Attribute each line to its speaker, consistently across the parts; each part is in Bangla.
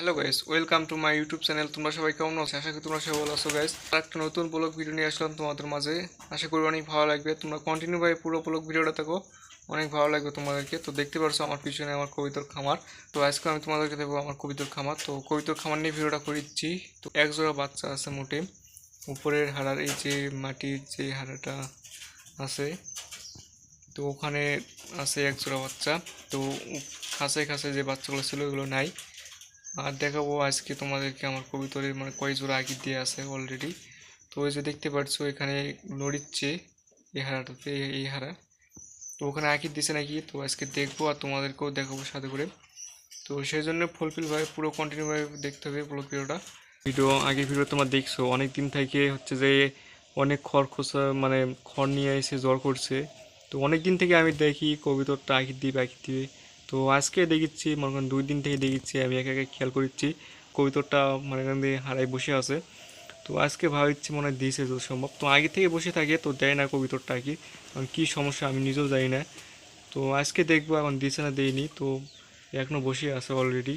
Speaker 1: Hello guys welcome to my YouTube channel তোমরা সবাই কেমন আছো? আশা করি তোমরা সবাই ভালো আছো গাইস একটা নতুন ব্লগ ভিডিও নিয়ে আসলাম তোমাদের মাঝে। আশা করি অনেক ভালো লাগবে। তোমরা কন্টিনিউ ভাবে পুরো ব্লগ ভিডিওটা দেখো। অনেক ভালো লাগবে তোমাদেরকে। তো দেখতে পারছ আমার পিছনে আমার কবিতার খামার। তো আজকে আমি তোমাদেরকে দেবো আমার কবিতার খামার। তো কবিতার খামার নিয়ে ভিডিওটা করে দিচ্ছি তো এক জোড়া বাচ্চা আছে মোটে। উপরের হাড়ার এই যে মাটির যে হাড়াটা আছে, তো ওখানে আছে এক জোড়া বাচ্চা। তো খাঁচায় খাঁচায় যে বাচ্চাগুলো ছিল ওগুলো নাই। আর দেখাবো আজকে তোমাদেরকে আমার কবিতরের মানে কয় জোড়া আগি দিয়ে আছে অলরেডি তো ওই যে দেখতে পাচ্ছ, এখানে নড়িচ্ছে এই হারাটাতে এই- হারা। তো ওখানে আঁকি দিছে নাকি? তো আজকে দেখব আর তোমাদেরকেও দেখাবো সাথে করে। তো সেই জন্য ফুলফিলভাবে পুরো কন্টিনিউভাবে দেখতে হবে পুরো ভিডিওটা। ভিডিও আগে ভিডিও তোমরা দেখছ অনেক দিন থেকে হচ্ছে যে অনেক খড় খোসা মানে খড় নিয়ে এসে জ্বর করছে। তো অনেক দিন থেকে আমি দেখি কবিতরটা আঁকি দিবে আঁকি দিবে তো আজকে দেখিচ্ছি, মনে করেন দুই দিন থেকে দেখিচ্ছি, আমি একে একে খেয়াল করেছি কবিতরটা মনে করেন হারাই বসে আছে। তো আজকে ভাবিচ্ছি মনে হয় দিয়েছে যত সম্ভব। তো আগে থেকে বসে থাকে, তো দেয় না কবিতরটা কি কারণ কী সমস্যা, আমি নিজেও জানি না। তো আজকে দেখব, এখন দিয়েছে না দেয়নি। তো এখনও বসে আছে অলরেডি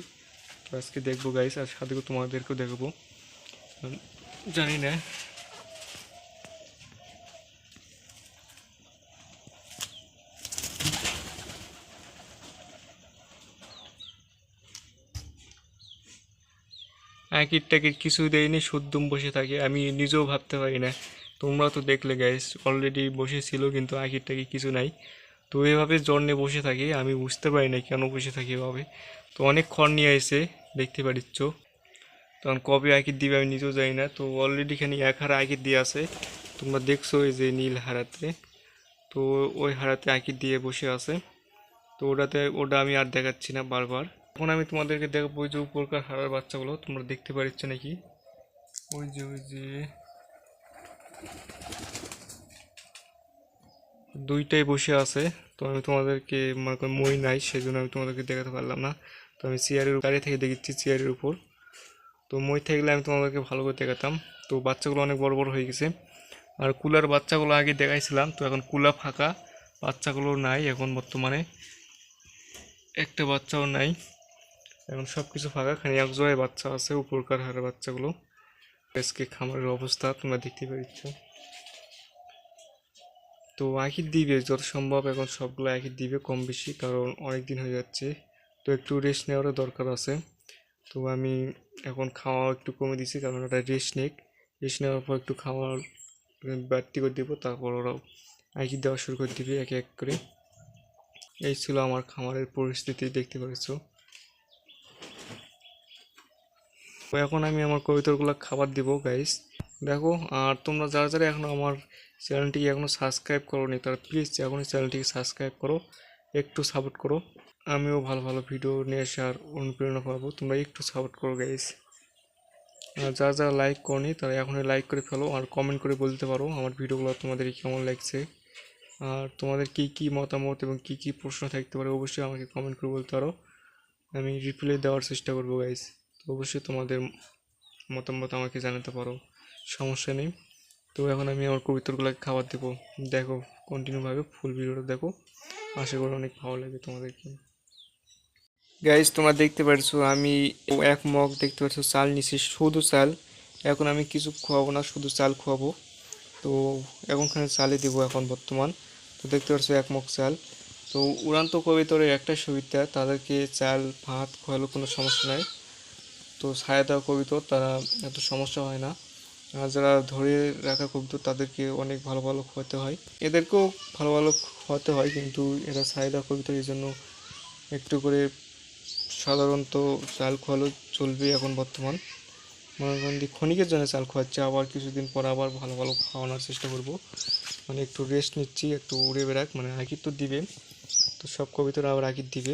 Speaker 1: তো আজকে দেখব গাইস আর সাথে তোমাদেরকেও দেখব। জানি না। একের টাকের কিছু দেয়নি শুদ্ধম বসে থাকে। আমি নিজেও ভাবতে পারি না। তোমরা তো দেখলে গাইস অলরেডি বসেছিল, কিন্তু আখির টাকে কিছু নাই। তো এভাবে জ্বর নিয়ে বসে থাকি, আমি বুঝতে পারি না কেন বসে থাকি এভাবে। তো অনেক খড় নিয়ে এসে দেখতে পারিচ্ছ। তখন কবে আঁকির দিবে আমি নিজেও জানি না। তো অলরেডি এখানে এক হারা আঁকির দিয়ে আছে। তোমরা দেখছ এই যে নীল হারাতে তো ওই হারাতে আঁকির দিয়ে বসে আছে। তো ওটাতে, ওটা আমি আর দেখাচ্ছি না বারবার। এখন আমি তোমাদেরকে দেখাবো যে উপরকার হারার বাচ্চাগুলো, তোমরা দেখতে পারিচ্ছ নাকি? ওই যে ওই যে। দুইটাই বসে আছে, তো আমি তোমাদেরকে মনে মই নাই সেই জন্য আমি তোমাদেরকে দেখাতে পারলাম না। তো আমি চেয়ারের গাড়ি থেকে দেখেছি চেয়ারের উপর। তো মই থাকলে আমি তোমাদেরকে ভালো করে দেখাতাম। তো বাচ্চাগুলো অনেক বড় বড় হয়ে গেছে। আর কুলার বাচ্চাগুলো আগে দেখাইছিলাম, তো এখন কুলা ফাঁকা, বাচ্চাগুলো নাই এখন বর্তমানে। একটা বাচ্চাও নাই। এখন সব কিছু ফাঁকা খানি এক জোড়ায় বাচ্চা আছে, উপরকার হারের বাচ্চাগুলো। আজকে খামারের অবস্থা তোমরা দেখতে পাচ্ছ। তো আখির দিবে, যত সম্ভব এখন সবগুলো আখির দিবে কম বেশি, কারণ অনেক দিন হয়ে যাচ্ছে। তো একটু রেস্ট নেওয়ারও দরকার আছে। তো আমি এখন খাওয়া একটু কমে দিছি, কারণ ওটা রেস্ট নেক। রেস্ট নেওয়ার পর একটু খাওয়ার বাড়তি করে দেবো, তারপর ওরাও আখি দেওয়া শুরু করে দিবে, এক এক করে। এই ছিল আমার খামারের পরিস্থিতি, দেখতে পেরেছ তো এখন আমি আমার কবিতরগুলো খাবার দিব গাইস দেখো, আর তোমরা যারা যারা এখনও আমার চ্যানেলটিকে এখনও সাবস্ক্রাইব করোনি, তারা প্লিজ এখনই চ্যানেলটিকে সাবস্ক্রাইব করো, একটু সাপোর্ট করো। আমিও ভালো ভালো ভিডিও নিয়ে আসার অনুপ্রেরণা পাবো, তোমরা একটু সাপোর্ট করো গাইস আর যারা যারা লাইক করনি, তারা এখনই লাইক করে ফেলো আর কমেন্ট করে বলতে পারো আমার ভিডিওগুলো তোমাদের কেমন লাগছে। আর তোমাদের কী কী মতামত এবং কী কী প্রশ্ন থাকতে পারে অবশ্যই আমাকে কমেন্ট করে বলতে পারো। আমি রিপ্লাই দেওয়ার চেষ্টা করব গাইস তো অবশ্যই তোমাদের মতামত আমাকে জানাতে পারো। সমস্যা নেই। তো এখন আমি আমার কবিতরগুলোকে খাবার দেবো। দেখো কন্টিনিউভাবে ফুল ভিডিওটা দেখো। আশা করি অনেক ভালো লাগে তোমাদেরকে। গাইজ তোমরা দেখতে পারছ, আমি এক মগ দেখতে পাচ্ছ চাল নিছি শুধু চাল। এখন আমি কিছু খাওয়াবো না, শুধু চাল খাওয়াবো তো এখনখানে চালে দিব এখন বর্তমান। তো দেখতে পাচ্ছ এক মগ চাল। তো উড়ান্ত কবিতরের একটা সুবিধা তাদেরকে চাল, ভাত খোয়ালো কোনো সমস্যা নাই। তো ছায়া দেওয়া কবিতর তারা এত সমস্যা হয় না। আর যারা ধরে রাখা কবিতর তাদেরকে অনেক ভালো ভালো খোয়াতে হয়। এদেরকেও ভালো ভালো খোয়াতে হয় কিন্তু এরা ছায়া দেওয়া কবিতর এই জন্য একটু করে সাধারণত চাল খোয়ালো চলবে এখন বর্তমান। মনে করেন যে ক্ষণিকের জন্য চাল খোয়াচ্ছে, আবার কিছুদিন পর আবার ভালো ভালো খাওয়ানোর চেষ্টা করব। মানে একটু রেস্ট নিচ্ছি, একটু উড়ে বেড়াক মানে আকির তো দিবে। তো সব কবিতর আবার আকির দিবে।